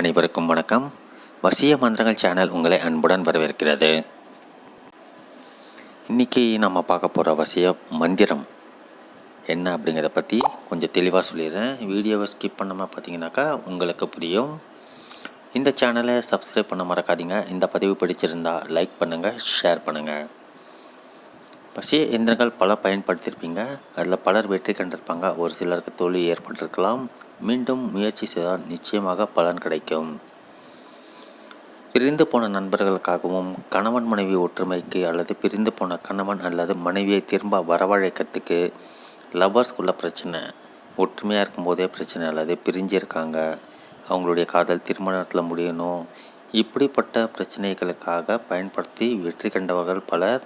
அனைவருக்கும் வணக்கம். வசிய மந்திரங்கள் சேனல் உங்களை அன்புடன் வரவேற்கிறது. இன்றைக்கி நம்ம பார்க்க போகிற வசிய மந்திரம் என்ன அப்படிங்கிறத பற்றி கொஞ்சம் தெளிவாக சொல்லிடுறேன். வீடியோவை ஸ்கிப் பண்ணாமல் பார்த்தீங்கன்னாக்கா உங்களுக்கு புரியும். இந்த சேனலை சப்ஸ்கிரைப் பண்ண மறக்காதீங்க. இந்த பதிவு பிடிச்சிருந்தா லைக் பண்ணுங்கள் ஷேர் பண்ணுங்கள் பசிய இயந்திரங்கள் பல பயன்படுத்தியிருப்பீங்க. அதில் பலர் வெற்றி கண்டிருப்பாங்க. ஒரு சிலருக்கு தோல்வி ஏற்பட்டிருக்கலாம். மீண்டும் முயற்சி செய்தால் நிச்சயமாக பலன் கிடைக்கும். பிரிந்து போன நண்பர்களுக்காகவும் கணவன் மனைவி ஒற்றுமைக்கு அல்லது பிரிந்து போன கணவன் அல்லது மனைவியை திரும்ப வரவழைக்கிறதுக்கு லவ்வர்ஸ்க்குள்ள பிரச்சனை. ஒற்றுமையாக இருக்கும்போதே பிரச்சனை அல்லது பிரிஞ்சிருக்காங்க அவங்களுடைய காதல் திருமணத்தில் முடியணும். இப்படிப்பட்ட பிரச்சனைகளுக்காக பயன்படுத்தி வெற்றி கண்டவர்கள் பலர்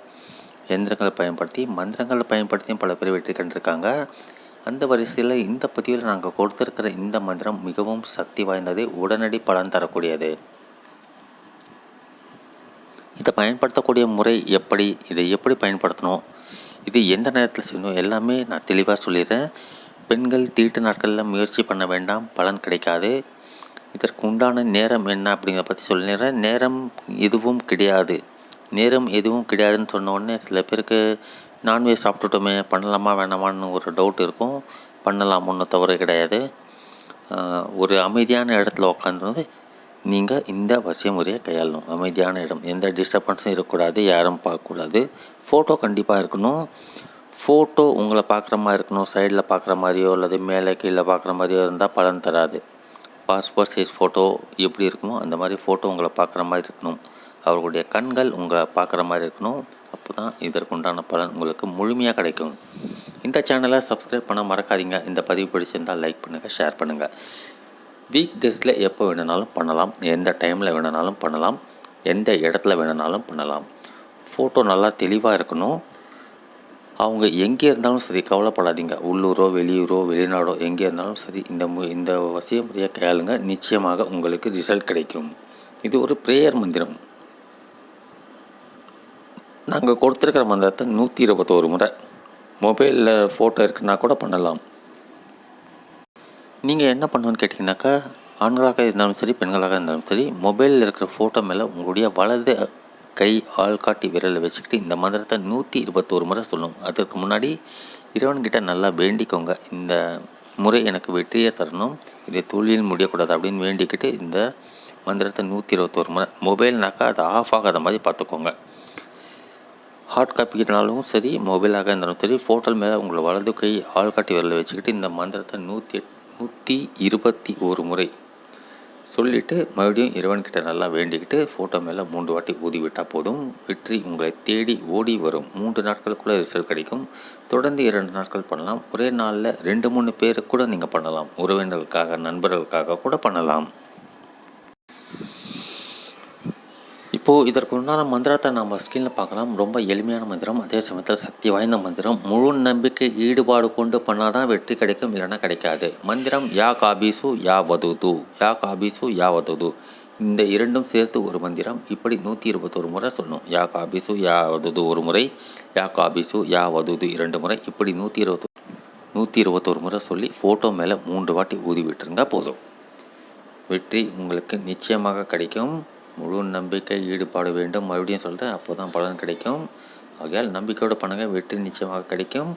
எந்திரங்களை பயன்படுத்தி மந்திரங்களை பயன்படுத்தியும் பல பேர் வெற்றி கண்டிருக்காங்க. அந்த வரிசையில் இந்த பதிவில் நாங்கள் கொடுத்துருக்கிற இந்த மந்திரம் மிகவும் சக்தி வாய்ந்தது உடனடி பலன் தரக்கூடியது. இதை பயன்படுத்தக்கூடிய முறை எப்படி இதை எப்படி பயன்படுத்தணும் இது எந்த நேரத்தில் செய்யணும் எல்லாமே நான் தெளிவாக சொல்லிடுறேன். பெண்கள் தீட்டு நாட்களில் முயற்சி பண்ண வேண்டாம் பலன் கிடைக்காது. இதற்கு உண்டான நேரம் என்ன அப்படிங்கிறத பற்றி சொல்லிடுறேன். நேரம் எதுவும் கிடையாது. நேரம் எதுவும் கிடையாதுன்னு சொன்ன உடனே சில பேருக்கு நான்வெஜ் சாப்பிட்டுட்டோமே பண்ணலாமா வேணாமான்னு ஒரு டவுட் இருக்கும். பண்ணலாம் ஒன்றும் தவறு கிடையாது. ஒரு அமைதியான இடத்துல உக்காந்துருந்து நீங்கள் இந்த வசிய முறையை கையாளணும். அமைதியான இடம். எந்த டிஸ்டர்பன்ஸும் இருக்கக்கூடாது யாரும் பார்க்கக்கூடாது. ஃபோட்டோ கண்டிப்பாக இருக்கணும். ஃபோட்டோ உங்களை பார்க்குற மாதிரி இருக்கணும். சைடில் பார்க்குற மாதிரியோ அல்லது மேலே கீழே பார்க்குற மாதிரியோ இருந்தால் பலன் தராது. பாஸ்போர்ட் சைஸ் ஃபோட்டோ எப்படி இருக்குமோ அந்த மாதிரி ஃபோட்டோ உங்களை பார்க்குற மாதிரி இருக்கணும். அவர்களுடைய கண்கள் உங்களை பார்க்குற மாதிரி இருக்கணும். அப்போ தான் இதற்குண்டான பலன் உங்களுக்கு முழுமையாக கிடைக்கும். இந்த சேனலை சப்ஸ்கிரைப் பண்ண மறக்காதீங்க. இந்த பதிவு பிடிச்சிருந்தால் லைக் பண்ணுங்கள் ஷேர் பண்ணுங்கள் வீக் டேஸில் எப்போ வேணுனாலும் பண்ணலாம். எந்த டைமில் வேணுனாலும் பண்ணலாம். எந்த இடத்துல வேணுனாலும் பண்ணலாம். ஃபோட்டோ நல்லா தெளிவாக இருக்கணும். அவங்க எங்கே இருந்தாலும் சரி கவலைப்படாதீங்க. உள்ளூரோ வெளியூரோ வெளிநாடோ எங்கே இருந்தாலும் சரி இந்த மு இந்த வசிய முறையை கையாளுங்க நிச்சயமாக உங்களுக்கு ரிசல்ட் கிடைக்கும். இது ஒரு ப்ரேயர் மந்திரம். நாங்கள் கொடுத்துருக்கிற மந்திரத்தை நூற்றி இருபத்தோரு முறை. மொபைலில் ஃபோட்டோ இருக்குன்னா கூட பண்ணலாம். நீங்கள் என்ன பண்ணுன்னு கேட்டிங்கனாக்கா ஆண்களாக இருந்தாலும் சரி பெண்களாக இருந்தாலும் சரி மொபைலில் இருக்கிற ஃபோட்டோ மேலே உங்களுடைய வலது கை ஆள்காட்டி விரலை வச்சுக்கிட்டு இந்த மந்திரத்தை நூற்றி இருபத்தோரு முறை சொல்லணும். அதற்கு முன்னாடி இறைவன்கிட்ட நல்லா வேண்டிக்கோங்க. இந்த முறை எனக்கு வெற்றியை தரணும். இதை தோல்வியில் முடியக்கூடாது அப்படின்னு வேண்டிக்கிட்டு இந்த மந்திரத்தை நூற்றி இருபத்தோரு முறை. மொபைல்னாக்கா அது ஆஃப் ஆகாத மாதிரி பார்த்துக்கோங்க. ஹார்ட் காப்பினாலும் சரி மொபைலாக இருந்தாலும் சரி ஃபோட்டோ மேலே உங்களை வலது கை ஆள்காட்டி விரலை வச்சுக்கிட்டு இந்த மந்திரத்தை நூற்றி நூற்றி இருபத்தி ஒரு முறை சொல்லிவிட்டு மறுபடியும் இறைவன்கிட்ட நல்லா வேண்டிக்கிட்டு ஃபோட்டோ மேலே மூன்று வாட்டி ஊதி விட்டால் போதும். வெற்றி உங்களை தேடி ஓடி வரும். மூன்று நாட்களுக்குள்ளே ரிசல்ட் கிடைக்கும். தொடர்ந்து இரண்டு நாட்கள் பண்ணலாம். ஒரே நாளில் ரெண்டு மூணு பேருக்கு கூட நீங்கள் பண்ணலாம். உறவினர்களுக்காக நண்பர்களுக்காக கூட பண்ணலாம். இப்போது இதற்கு உண்டான மந்திரத்தை நம்ம ஸ்கிரீனில் பார்க்கலாம். ரொம்ப எளிமையான மந்திரம். அதே சமயத்தில் சக்தி வாய்ந்த மந்திரம். முழு நம்பிக்கை ஈடுபாடு கொண்டு பண்ணால் தான் வெற்றி கிடைக்கும் இல்லைன்னா கிடைக்காது. மந்திரம் யா காபீசு யா வதுது. யா காபீசு யா வதுது. இந்த இரண்டும் சேர்த்து ஒரு மந்திரம். இப்படி நூற்றி இருபத்தொரு முறை சொல்லணும் யா காபீசு யா வதுது ஒரு முறை. யா காபீசு யா வதுது இரண்டு முறை. இப்படி நூற்றி இருபத்தொரு நூற்றி இருபத்தொரு முறை சொல்லி ஃபோட்டோ மேலே மூன்று வாட்டி ஊதி விட்டுருங்க போதும். வெற்றி உங்களுக்கு நிச்சயமாக கிடைக்கும். முழு நம்பிக்கை ஈடுபாடு வேண்டும். மறுபடியும் சொல்கிறேன் அப்போ தான் பலன் கிடைக்கும். ஆகையால் நம்பிக்கையோடு பண்ணுங்கள் வெற்றி நிச்சயமாக கிடைக்கும்.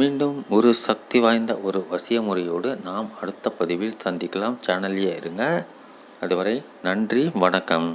மீண்டும் ஒரு சக்தி வாய்ந்த ஒரு வசிய முறையோடு நாம் அடுத்த பதிவில் சந்திக்கலாம். சேனல்லையே இருங்க. அதுவரை நன்றி வணக்கம்.